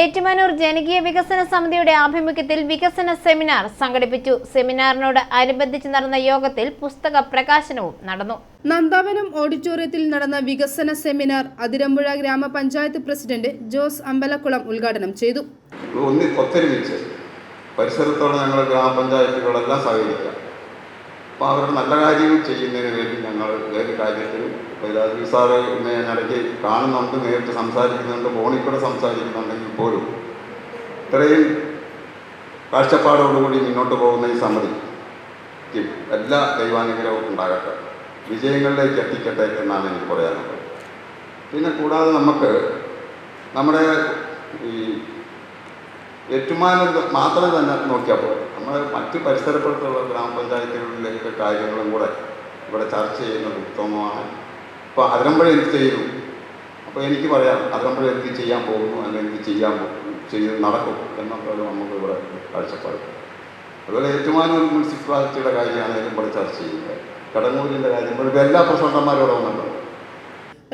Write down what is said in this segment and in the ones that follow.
ഏറ്റുമാനൂർ ജനകീയ വികസന സമിതിയുടെ ആഭിമുഖ്യത്തിൽ വികസന സെമിനാർ സംഘടിപ്പിച്ചു. സെമിനാറിനോട് അനുബന്ധിച്ച് നടന്ന യോഗത്തിൽ പുസ്തക പ്രകാശനവും നടന്നു. നന്ദാവനം ഓഡിറ്റോറിയത്തിൽ നടന്ന വികസന സെമിനാർ അതിരമ്പുഴ ഗ്രാമപഞ്ചായത്ത് പ്രസിഡന്റ് ജോസ് അമ്പലക്കുളം ഉദ്ഘാടനം ചെയ്തു. ഒത്തൊരുമിച്ച് പരിസരത്തോടെ ഞങ്ങൾ ഗ്രാമപഞ്ചായത്തുകളെല്ലാം സഹകരിക്കാം. അപ്പോൾ അവരുടെ നല്ല കാര്യങ്ങൾ ചെയ്യുന്നതിന് വേണ്ടി ഞങ്ങൾ ഏത് കാര്യത്തിലും വൈരാജി സാറ് ഇന്ന് ഞാൻ ഇടയ്ക്ക് കാണുന്നുണ്ട് നേരിട്ട് സംസാരിക്കുന്നുണ്ട് ഫോണിൽ കൂടെ സംസാരിക്കുന്നുണ്ടെങ്കിൽ പോലും ഇത്രയും കാഴ്ചപ്പാടോടുകൂടി മുന്നോട്ട് പോകുന്ന ഈ സമിതി എല്ലാ ദൈവാനുഗ്രഹവും ഉണ്ടാകട്ടെ. വിജയങ്ങളിലേക്ക് എത്തിക്കട്ടെ എന്നാണ് എനിക്ക് പറയാനുള്ളത്. പിന്നെ കൂടാതെ നമുക്ക് നമ്മുടെ ഈ ഏറ്റുമാനം മാത്രം തന്നെ നോക്കിയാൽ നമ്മൾ മറ്റ് പരിസരപ്പെടുത്തുള്ള ഗ്രാമപഞ്ചായത്തുകളിലേക്ക് കാര്യങ്ങളും കൂടെ ഇവിടെ ചർച്ച ചെയ്യുന്നത് ഉത്തമമാണ് ഇപ്പോൾ അതിരമ്പഴ എന്ത് ചെയ്യുന്നു അപ്പോൾ എനിക്ക് പറയാം നമ്മൾ എന്ത് ചെയ്യാൻ പോകുന്നു അല്ലെങ്കിൽ എനിക്ക് ചെയ്യാൻ പോകും ചെയ്ത് നടക്കും എന്നൊക്കെയാണ് നമുക്ക് ഇവിടെ കാഴ്ചപ്പാട്. അതുപോലെ ഏറ്റുമാനൂർ മുനിസിപ്പാലിറ്റിയുടെ കാര്യമാണെങ്കിലും ഇവിടെ ചർച്ച ചെയ്യുന്നത്. കടങ്ങൂരിന്റെ കാര്യം ഇവിടെ എല്ലാ പ്രസിഡന്റന്മാരോടെ വന്നിട്ടുണ്ട്.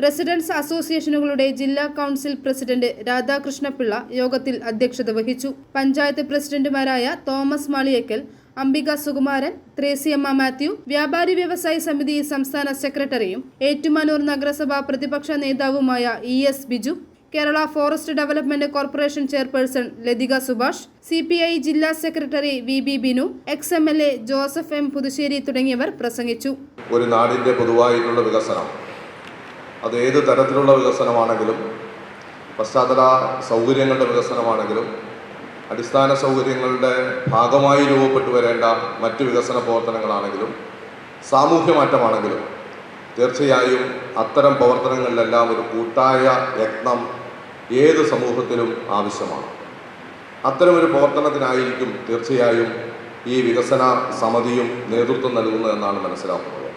റെസിഡൻസ് അസോസിയേഷനുകളുടെ ജില്ലാ കൗൺസിൽ പ്രസിഡന്റ് രാധാകൃഷ്ണപിള്ള യോഗത്തിൽ അധ്യക്ഷത വഹിച്ചു. പഞ്ചായത്ത് പ്രസിഡന്റുമാരായ തോമസ് മാളിയക്കൽ അംബിക സുകുമാരൻ ത്രേസിയമ്മ മാത്യു വ്യാപാരി വ്യവസായി സമിതി സംസ്ഥാന സെക്രട്ടറിയും ഏറ്റുമാനൂർ നഗരസഭാ പ്രതിപക്ഷ നേതാവുമായ E S Biju Kerala forest development corporation chairperson Latika Subhash C P I ജില്ലാ secretary V B Binu ex M L A Joseph M Puthussery തുടങ്ങിയവർ പ്രസംഗിച്ചു. ഒരു നാടിന്റെ പൊതുവായിട്ടുള്ള വികസനം. അത് ഏത് തരത്തിലുള്ള വികസനമാണെങ്കിലും പശ്ചാത്തല സൗകര്യങ്ങളുടെ വികസനമാണെങ്കിലും അടിസ്ഥാന സൗകര്യങ്ങളുടെ ഭാഗമായി രൂപപ്പെട്ടു വരേണ്ട മറ്റ് വികസന പ്രവർത്തനങ്ങളാണെങ്കിലും സാമൂഹ്യ മാറ്റമാണെങ്കിലും തീർച്ചയായും അത്തരം പ്രവർത്തനങ്ങളിലെല്ലാം ഒരു കൂട്ടായ യത്നം ഏത് സമൂഹത്തിലും ആവശ്യമാണ്. അത്തരമൊരു പ്രവർത്തനത്തിനായിരിക്കും തീർച്ചയായും ഈ വികസന സമിതിയും നേതൃത്വം നൽകുന്നതെന്നാണ് മനസ്സിലാക്കുന്നത്.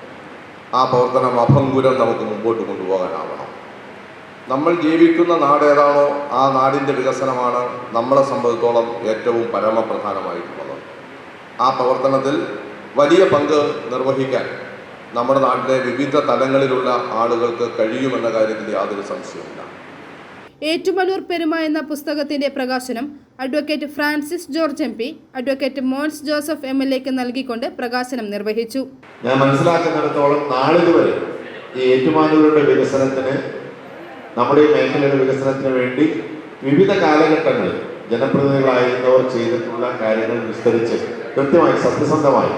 ആ പ്രവർത്തനം അഭംഗുരം നമുക്ക് മുമ്പോട്ട് കൊണ്ടുപോകാനാവണം. നമ്മൾ ജീവിക്കുന്ന നാട് ഏതാണോ ആ നാടിന്റെ വികസനമാണ് നമ്മളെ സംബന്ധിച്ചോളം ഏറ്റവും പരമപ്രധാനമായിട്ടുള്ളത്. ആ പ്രവർത്തനത്തിൽ വലിയ പങ്ക് നിർവഹിക്കാൻ നമ്മുടെ നാട്ടിലെ വിവിധ തലങ്ങളിലുള്ള ആളുകൾക്ക് കഴിയുമെന്ന കാര്യത്തിൽ യാതൊരു സംശയമില്ല ഏറ്റുമലൂർ പെരുമ എന്ന പുസ്തകത്തിന്റെ പ്രകാശനം advocate Francis George M P advocate Mons Joseph M L എക്ക് നൽകിക്കൊണ്ട് പ്രകാശനം നിർവഹിച്ചു. ഞാൻ മനസ്സിലാക്കുന്നിടത്തോളം നാളിതുവരെ ഈ ഏറ്റുമാനൂരുടെ വികസനത്തിന് നമ്മുടെ ഈ മേഖലയുടെ വികസനത്തിന് വേണ്ടി വിവിധ കാലഘട്ടങ്ങളിൽ ജനപ്രതിനിധികളായിരുന്നവർ ചെയ്തിട്ടുള്ള കാര്യങ്ങൾ വിസ്തരിച്ച് കൃത്യമായി സത്യസന്ധമായി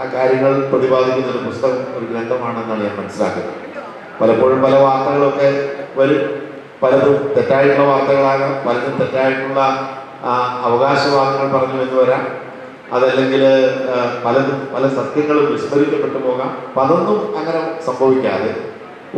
ആ കാര്യങ്ങൾ പ്രതിപാദിക്കുന്ന ഒരു പുസ്തകം ഒരു ഗ്രന്ഥമാണെന്നാണ് ഞാൻ മനസ്സിലാക്കുന്നത്. പലപ്പോഴും പല വാർത്തകളൊക്കെ വരും. പലതും തെറ്റായിട്ടുള്ള വാർത്തകളാകാം പലതും തെറ്റായിട്ടുള്ള അവകാശവാദങ്ങൾ പറഞ്ഞു എന്ന് വരാം. അതല്ലെങ്കിൽ പലതും പല സത്യങ്ങളും വിസ്മരിക്കപ്പെട്ടു പോകാം. അതൊന്നും അങ്ങനെ സംഭവിക്കാതെ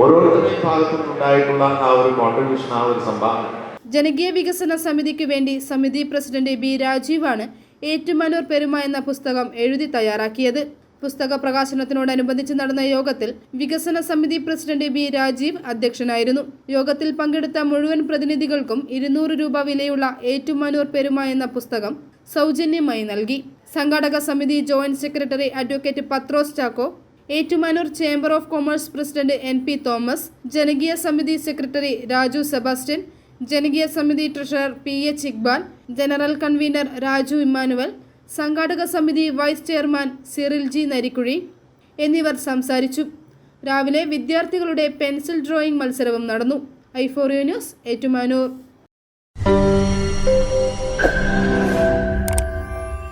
ഓരോരുത്തരുടെയും ഭാഗത്തു നിന്നുണ്ടായിട്ടുള്ള ആ ഒരു കോൺട്രിബ്യൂഷൻ ആ ഒരു സംഭാവന. ജനകീയ വികസന സമിതിക്ക് വേണ്ടി സമിതി പ്രസിഡന്റ് ബി രാജീവാണ് ഏറ്റുമാനൂർ പെരുമ എന്ന പുസ്തകം എഴുതി തയ്യാറാക്കിയത്. പുസ്തക പ്രകാശനത്തിനോടനുബന്ധിച്ച് നടന്ന യോഗത്തിൽ വികസന സമിതി പ്രസിഡന്റ് ബി രാജീവ് അധ്യക്ഷനായിരുന്നു. യോഗത്തിൽ പങ്കെടുത്ത മുഴുവൻ പ്രതിനിധികൾക്കും ഇരുന്നൂറ് രൂപ വിലയുള്ള ഏറ്റുമാനൂർ പെരുമ എന്ന പുസ്തകം സൗജന്യമായി നൽകി. സംഘാടക സമിതി joint secretary advocate Pathrose Chacko Ettumanoor chamber of commerce president N P Thomas ജനകീയ സമിതി സെക്രട്ടറി രാജു സെബാസ്റ്റ്യൻ ജനകീയ സമിതി treasurer P H Iqbal general convener Raju Immanuel സംഘാടക സമിതി vice chairman Cyril G Narikuzhi എന്നിവർ സംസാരിച്ചു. രാവിലെ വിദ്യാർത്ഥികളുടെ പെൻസിൽ ഡ്രോയിംഗ് മത്സരവും നടന്നു. ഐഫോറിയോ ന്യൂസ് ഏറ്റുമാനൂർ.